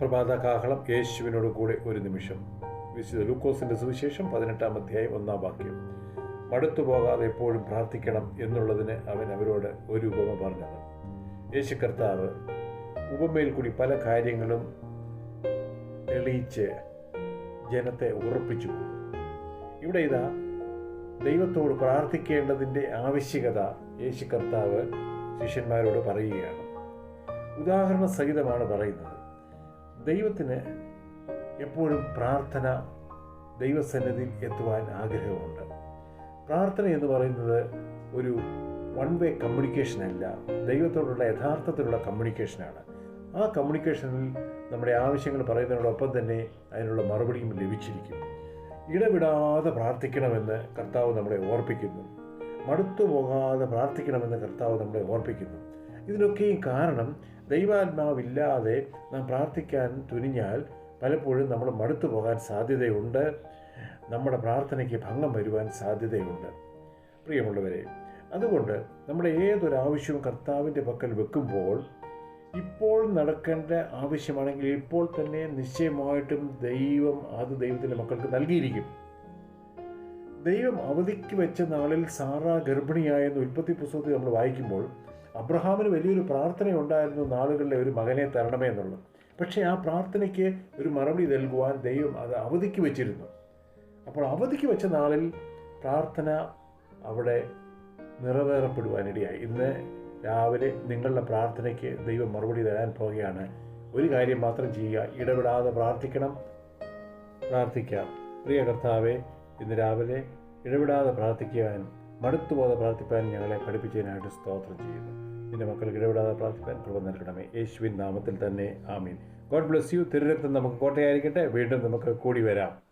പ്രഭാത കാഹളം യേശുവിനോട് കൂടെ ഒരു നിമിഷം. വിശുദ്ധ ലൂക്കോസിന്റെ സുവിശേഷം പതിനെട്ടാം അധ്യായം ഒന്നാം വാക്യം. മടുത്തു പോകാതെ എപ്പോഴും പ്രാർത്ഥിക്കണം എന്നുള്ളതിന് അവൻ അവരോട് ഒരു ഉപമ പറഞ്ഞത്. യേശു കർത്താവ് ഉപമയിൽ കൂടി പല കാര്യങ്ങളും തെളിയിച്ച് ജനത്തെ ഉറപ്പിച്ചു ഇവിടെ ഇതാ ദൈവത്തോട് പ്രാർത്ഥിക്കേണ്ടതിന്റെ ആവശ്യകത യേശു കർത്താവ് ശിഷ്യന്മാരോട് പറയുകയാണ്. ഉദാഹരണ സഹിതമാണ് പറയുന്നത്. ദൈവത്തിന് എപ്പോഴും പ്രാർത്ഥന ദൈവസന്നിധിയിൽ എത്തുവാൻ ആഗ്രഹമുണ്ട്. പ്രാർത്ഥന എന്ന് പറയുന്നത് ഒരു വൺ വേ കമ്മ്യൂണിക്കേഷൻ അല്ല. ദൈവത്തോടുള്ള യഥാർത്ഥത്തിലുള്ള കമ്മ്യൂണിക്കേഷനാണ് ആ കമ്മ്യൂണിക്കേഷനിൽ നമ്മുടെ ആവശ്യങ്ങൾ പറയുന്നതിനോടൊപ്പം തന്നെ അതിനുള്ള മറുപടിയും ലഭിച്ചിരിക്കും. ഇടവിടാതെ പ്രാർത്ഥിക്കണമെന്ന് കർത്താവ് നമ്മളെ ഓർപ്പിക്കുന്നു. മടുത്തു പോകാതെ പ്രാർത്ഥിക്കണമെന്ന് കർത്താവ് നമ്മളെ ഓർപ്പിക്കുന്നു. ഇതിനൊക്കെയും കാരണം ദൈവാത്മാവില്ലാതെ നാം പ്രാർത്ഥിക്കാൻ തുനിഞ്ഞാൽ പലപ്പോഴും നമ്മൾ മടുത്തു പോകാൻ സാധ്യതയുണ്ട്. നമ്മുടെ പ്രാർത്ഥനയ്ക്ക് ഭംഗം വരുവാൻ സാധ്യതയുണ്ട്. പ്രിയമുള്ളവരെ അതുകൊണ്ട് നമ്മുടെ ഏതൊരു ആവശ്യവും കർത്താവിന്റെ പക്കൽ വെക്കുമ്പോൾ ഇപ്പോൾ നടക്കേണ്ട ആവശ്യമാണെങ്കിൽ ഇപ്പോൾ തന്നെ നിശ്ചയമായിട്ടും ദൈവം അത് ദൈവത്തിന്റെ മക്കൾക്ക് നൽകിയിരിക്കും. ദൈവം അവധിക്ക് വെച്ച നാളിൽ സാറ ഗർഭിണിയായെന്ന് ഉൽപ്പത്തി പുസ്തകത്തിൽ നമ്മൾ വായിക്കുമ്പോൾ അബ്രഹാമിന് വലിയൊരു പ്രാർത്ഥന ഉണ്ടായിരുന്നു നാളുകളിലെ ഒരു മകനെ തരണമേ എന്നുള്ളത്. പക്ഷേ ആ പ്രാർത്ഥനയ്ക്ക് ഒരു മറുപടി നൽകുവാൻ ദൈവം അത് അവധിക്ക് വെച്ചിരുന്നു. അപ്പോൾ അവധിക്ക് വെച്ച നാളിൽ പ്രാർത്ഥന അവിടെ നിറവേറപ്പെടുവാനിടയായി. ഇന്ന് രാവിലെ നിങ്ങളുടെ പ്രാർത്ഥനയ്ക്ക് ദൈവം മറുപടി തരാൻ പോവുകയാണ്. ഒരു കാര്യം മാത്രം ചെയ്യുക. ഇടപെടാതെ പ്രാർത്ഥിക്കണം. പ്രാർത്ഥിക്കാം. പ്രിയ കർത്താവെ ഇന്ന് രാവിലെ ഇടപെടാതെ പ്രാർത്ഥിക്കുവാനും മടുത്തുപോതെ പ്രാർത്ഥിപ്പാൻ ഞങ്ങളെ പഠിപ്പിച്ചതിനായിട്ട് സ്തോത്രം ചെയ്യുന്നു. നിന്റെ മക്കൾക്ക് ഇടപെടാതെ പ്രാർത്ഥിക്കാൻ കൃപ നൽകണമേ. യേശുവിൻ നാമത്തിൽ തന്നെ. ആമീൻ. God bless you. തിരുരക്തം നമുക്ക് കോട്ടയായിരിക്കട്ടെ. വീണ്ടും നമുക്ക് കൂടി വരാം.